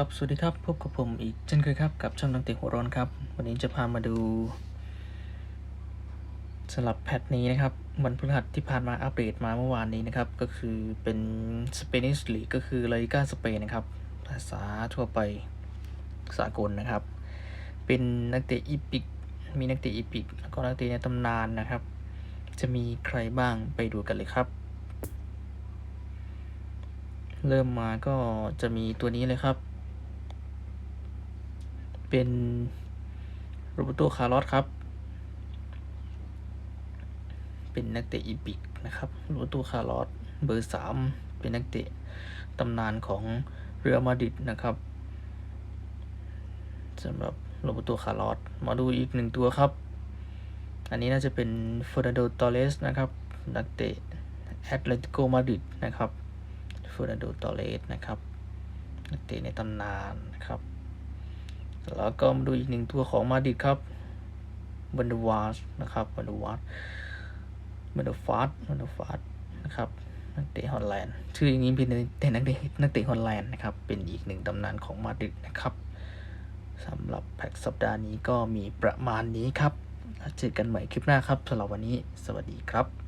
ครับ สวัสดีครับ พบกับผมอีกเช่นเคยครับ กับช่องนักเตะหัวร้อนครับ วันนี้จะพามาดูสลับแพทนี้นะครับ วันพฤหัสที่ผ่านมาอัปเดตมาเมื่อวานนี้นะครับ ก็คือเป็นสเปนิสลีกก็คือลาลิก้าสเปนนะครับ ภาษาทั่วไปสากลนะครับ เป็นนักเตะอีพิก มีนักเตะอีพิก แล้วก็นักเตะในตำนานนะครับ จะมีใครบ้างไปดูกันเลยครับเริ่มมาก็จะมีตัวนี้เลยครับ เป็นโรเบโตคาร์ลอสครับ เป็นนักเตะอีพิกนะครับโรเบโตคาร์ลอสเบอร์สามเป็นนักเตะตำนานของเรอัลมาดริดนะครับสำหรับโรเบโตคาร์ลอสมาดูอีกหนึ่งตัวครับ อันนี้น่าจะเป็นเฟอร์นันโดตอเรสนะครับ นักเตะแอตเลติโกมาดริดนะครับเฟอร์นันโดตอเรสนะครับนักเตะในตำนานนะครับ แล้วก็มาดูอีกหนึ่งตัวของมาดิดครับบันเดวาสนะครับบันเดวาสบันเดฟาสบันเดฟาสนะครับนักเตะฮอลแลนด์ชื่ออย่างนี้เป็นแต่นักเตะนักเตะฮอลแลนด์นะครับเป็นอีกหนึ่งตำนานของมาดริดนะครับสำหรับแพ็กสัปดาห์นี้ก็มีประมาณนี้ครับเจอกันใหม่คลิปหน้าครับสำหรับวันนี้ สวัสดีครับ